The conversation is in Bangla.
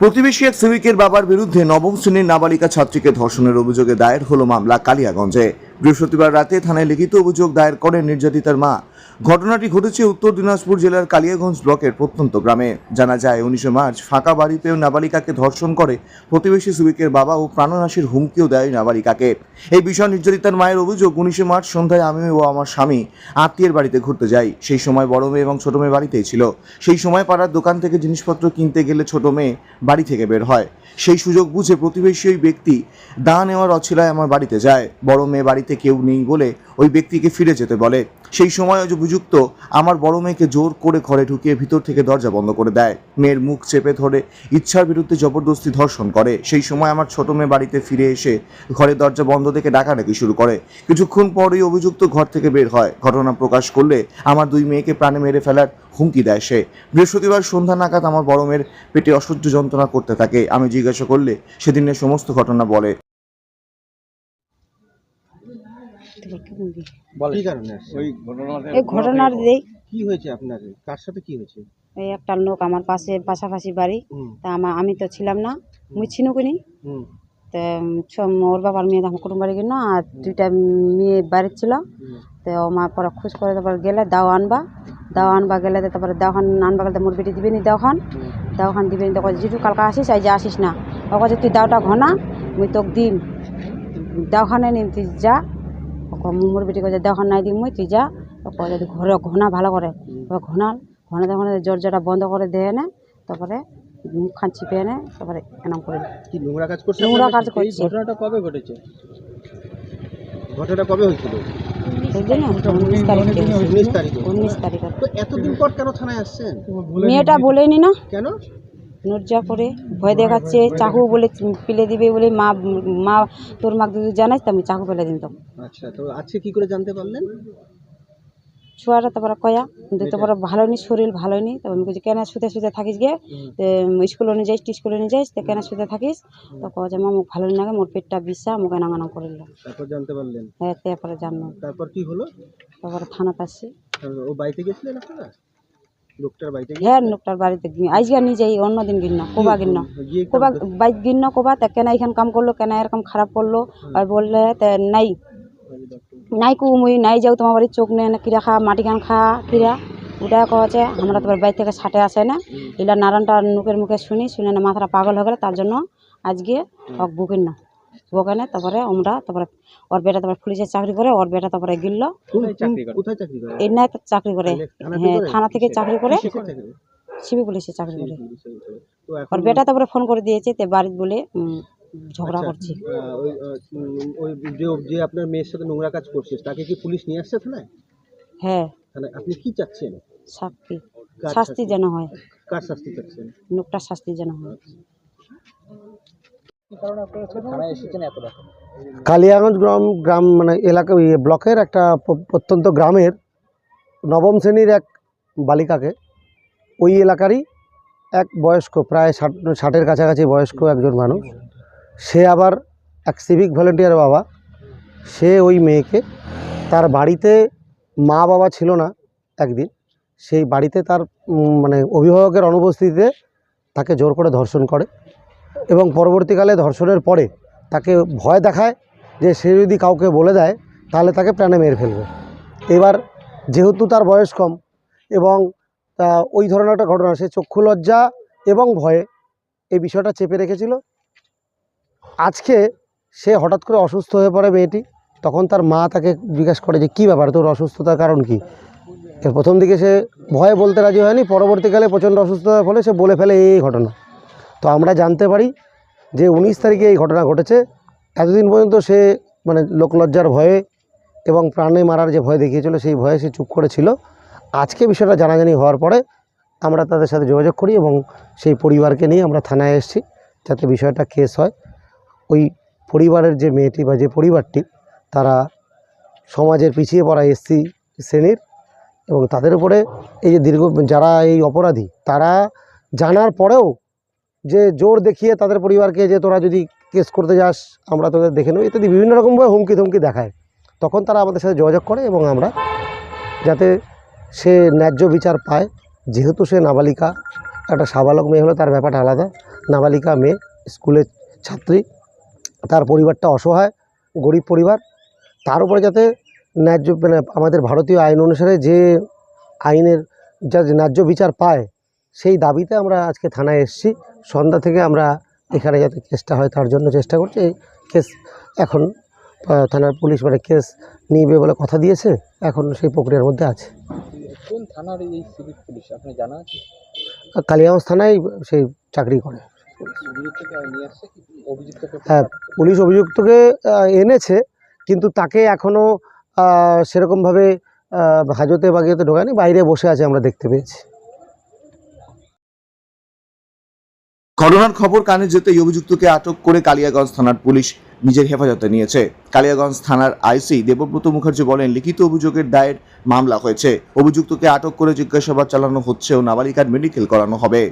প্রতিবেশী এক সিভিকের বাবার বিরুদ্ধে নবম শ্রেণির নাবালিকা ছাত্রীকে ধর্ষণের অভিযোগে দায়ের হলো মামলা কালিয়াগঞ্জে। বৃহস্পতিবার রাতে থানায় লিখিত অভিযোগ দায়ের করেন নির্যাতিতার মা। ঘটনাটি ঘটেছে উত্তর দিনাজপুর জেলার কালিয়াগঞ্জ ব্লকের প্রত্যন্ত গ্রামে। জানা যায়, উনিশে মার্চ ফাঁকা বাড়ি পেয়েও নাবালিকাকে ধর্ষণ করে প্রতিবেশী সুবিকের বাবা ও প্রাণনাশীর হুমকিও দেয় নাবালিকাকে। এই বিষয় নির্যাতিতার মায়ের অভিযোগ, উনিশে মার্চ সন্ধ্যায় আমি ও আমার স্বামী আত্মীয়ের বাড়িতে ঘুরতে যাই। সেই সময় বড় মেয়ে এবং ছোট মেয়ে বাড়িতেই ছিল। সেই সময় পাড়ার দোকান থেকে জিনিসপত্র কিনতে গেলে ছোট মেয়ে বাড়ি থেকে বের হয়। সেই সুযোগ বুঝে প্রতিবেশী ওই ব্যক্তি দা নেওয়ার অছিলায় আমার বাড়িতে যায়। বড় মেয়ে বাড়িতে কেউ নেই বলে ওই ব্যক্তিকে ফিরে যেতে বলে। সেই সময় অভিযুক্ত আমার বড় মেয়েকে জোর করে ঘরে ঢুকিয়ে ভিতর থেকে দরজা বন্ধ করে দেয়। মেয়ের মুখ চেপে ধরে, ইচ্ছার বিরুদ্ধে জবরদস্তি ধর্ষণ করে। সেই সময় আমার ছোট মেয়ে বাড়িতে ফিরে এসে ঘরের দরজা বন্ধ দেখে ডাকাডাকি শুরু করে। কিছুক্ষণ পরই অভিযুক্ত ঘর থেকে বের হয়। ঘটনা প্রকাশ করলে আমার দুই মেয়েকে প্রাণে মেরে ফেলার হুমকি দেয় সে। বৃহস্পতিবার সন্ধ্যা নাগাদ আমার বড় মেয়ের পেটে অসহ্য যন্ত্রণা করতে থাকে। আমি জিজ্ঞাসা করলে সেদিনের সমস্ত ঘটনা বলে। কি কারণে ওই ঘটনাটা এই ঘটনার দিই কি হয়েছে আপনার? কার সাথে কি হয়েছে? এই একটা লোক আমার পাশে পাশাপাশি বাড়ি। তা আমার আমি তো ছিলাম না। মুই ছিনুকুনি। হুম। তো ওর বাবার মেয়ে আমার কুটুম বাড়ি গেল আর দুইটা মেয়ে বাড়ির ছিল। তো আমার পরে খুশ করে তারপর গেলে দাও আনবা। দাও আনবা গেলে তো তারপরে দাওখান আনবা গেলে মোর বেটি দিবেনি দাওখান। দাওখান দিবেনি। তো জিটু কালকে আসিস? আই যে আসিস না। ও কাছে তুই দাওটা ঘনা মুই তোকে দিম। দাওখানে নিম তুই যা। মোর বেটি কাছে দাওখান নাই দিম মুই তুই যা। কয় যদি ঘরে ঘনা ভালো করে। তারপর ঘনাল ঘনাতে ঘনাতে দরজাটা বন্ধ করে দেয় না তারপরে মুখখান চিপে এনে তারপরে এনাম করে। কি নোংরা কাজ করছে নোংরা কাজ করছে। ঘটনাটা কবে ঘটেছে? ঘটনাটা কবে হয়েছিল? মেয়েটা বলেনি না? কেন? নর্জা করে ভয় দেখাচ্ছে চাকু বলে পিলে দিবে বলে মা মা তোর মা যদি জানাইস তো আমি চাকু দিন তো আচ্ছা তো আজকে কি করে জানতে পারলেন? ছুয়াটা তারপরে কয়া কিন্তু তারপরে ভালো নি শরীর ভালো নি তবে আমি বলছি কেন শুতে শুতে থাকিস গে? স্কুলে নিয়ে যাইস স্কুলে নিয়ে যাইস তো কেন শুতে থাকিস? তো কয় যে মা মুখ ভালো লাগে মোর পেটটা বিষা মুখে নাঙানাম করিল তারপর জানতে পারলেন? হ্যাঁ তারপরে জানলাম। তারপর কি হলো? তারপরে থানাতে আসছি। ও বাড়িতে গেছিলেন আপনারা? লোকটার বাড়িতে হ্যাঁ লোকটার বাড়িতে আজকে যাই অন্য দিন গিন্ন কোবা গিন্ন। গিয়ে কোবা বাইক গিন্ন কোবা তা কেন এখান কাম করল কেন এরকম খারাপ করল। আর বললে তে নাই। নাই কু মুই নাই যাও তোমার বাড়ির চোখ নেই না কিরা খা মাটি খান খা কিরা। ওটা কছে আমরা তোমার বাড়ি থেকে ছাটে আসে না। এলা নারায়ণটা মুখের মুখে শুনি শুনে না মাথাটা পাগল হয়ে গেলে তার জন্য আজকে বুকিন না বকেনে তারপরে আমরা তারপরে ওর বেটা তারপরে পুলিশের চাকরি করে ওর বেটা তারপরে গিলল। এই নাই চাকরি করে? হ্যাঁ থানা থেকে চাকরি করে? সিবি পুলিশে চাকরি করে। ওর বেটা তারপরে ফোন করে দিয়েছে তে বাড়িতে বলে ঝগড়া আচ্ছা, করছি। ওই যে যে আপনার মেয়ের সাথে নোংরা কাজ করছে তাকে কি পুলিশ নিয়ে আসছে থানায়? হ্যাঁ। তাহলে আপনি কি চাচ্ছেন? শাস্তি। শাস্তি যেন হয়। কার শাস্তি চাচ্ছেন? লোকটার শাস্তি যেন হয় থানায় এসেছেন এত রাতে কালিয়াগঞ্জ গ্রাম গ্রাম মানে এলাকা ইয়ে ব্লকের একটা প্রত্যন্ত গ্রামের নবম শ্রেণির এক বালিকাকে ওই এলাকারই এক বয়স্ক প্রায় ষাট ষাটের কাছাকাছি বয়স্ক একজন মানুষ সে আবার এক সিভিক ভলেন্টিয়ার বাবা সে ওই মেয়েকে তার বাড়িতে মা বাবা ছিল না একদিন সেই বাড়িতে তার মানে অভিভাবকের অনুপস্থিতিতে তাকে জোর করে ধর্ষণ করে। এবং পরবর্তীকালে ধর্ষণের পরে তাকে ভয় দেখায় যে সে যদি কাউকে বলে দেয়, তাহলে তাকে প্রাণে মেরে ফেলবে। এবার যেহেতু তার বয়স কম এবং ওই ধরনের একটা ঘটনা সে চক্ষু লজ্জা এবং ভয়ে এই বিষয়টা চেপে রেখেছিল। আজকে সে হঠাৎ করে অসুস্থ হয়ে পড়ে মেয়েটি, তখন তার মা তাকে জিজ্ঞাসা করে যে, কী ব্যাপার? তোর অসুস্থতার কারণ কি? প্রথম দিকে সে ভয়ে বলতে রাজি হয়নি, পরবর্তীকালে প্রচণ্ড অসুস্থতার ফলে সে বলে ফেলে এই ঘটনা। তো আমরা জানতে পারি যে উনিশ তারিখে এই ঘটনা ঘটেছে। এতদিন পর্যন্ত সে মানে লোকলজ্জার ভয়ে এবং প্রাণে মারার যে ভয় দেখিয়েছিল, সেই ভয়ে সে চুপ করেছিল। আজকে বিষয়টা জানাজানি হওয়ার পরে আমরা তাদের সাথে যোগাযোগ করি এবং সেই পরিবারকে নিয়ে আমরা থানায় এসেছি যাতে বিষয়টা কেস হয়। ওই পরিবারের যে মেয়েটি বা যে পরিবারটি, তারা সমাজের পিছিয়ে পড়া এসসি শ্রেণির এবং তাদের উপরে এই যে দীর্ঘ, যারা এই অপরাধী, তারা জানার পরেও যে জোর দেখিয়ে তাদের পরিবারকে যে তোরা যদি কেস করতে যাস, আমরা তোদের দেখে নেব। ইত্যাদি বিভিন্ন রকমভাবে হুমকি ধমকি দেখায়। তখন তারা আমাদের সাথে যোগাযোগ করে এবং আমরা যাতে সে ন্যায্য বিচার পায়। যেহেতু সে নাবালিকা, একটা সাবালক মেয়ে হলো তার ব্যাপারটা আলাদা। নাবালিকা মেয়ে স্কুলের ছাত্রী, তার পরিবারটা অসহায়, গরিব পরিবার। তার উপরে যাতে ন্যায্য মানে আমাদের ভারতীয় আইন অনুসারে যে আইনের যে ন্যায্য বিচার পায় সেই দাবিতে আমরা আজকে থানায় এসেছি। সন্ধ্যা থেকে আমরা এখানে যাতে কেসটা হয় তার জন্য চেষ্টা করছি। এই কেস এখন থানার পুলিশ মানে কেস নিবে বলে কথা দিয়েছে। এখন সেই প্রক্রিয়ার মধ্যে আছে। কোন থানার এই সিভিক পুলিশ? আপনি জানা আছে? কালিয়াগঞ্জ থানায় সেই চাকরি করে। হ্যাঁ পুলিশ অভিযুক্তকে এনেছে কিন্তু তাকে এখনও সেরকমভাবে হাজতে বাগিয়েতে ঢোকায়নি বাইরে বসে আছে আমরা দেখতে পেয়েছি। ঘটনার খবর কানে যেতে অভিযুক্তকে আটক করে কালিয়াগঞ্জ থানার পুলিশ নিজের হেফাজতে নিয়েছে। কালিয়াগঞ্জ থানার আইসি দেবব্রত মুখার্জি বলেন, লিখিত অভিযোগের দায়ের মামলা হয়েছে। অভিযুক্তকে আটক করে জিজ্ঞাসাবাদ চালানো হচ্ছে ও নাবালিকার মেডিকেল করানো হবে।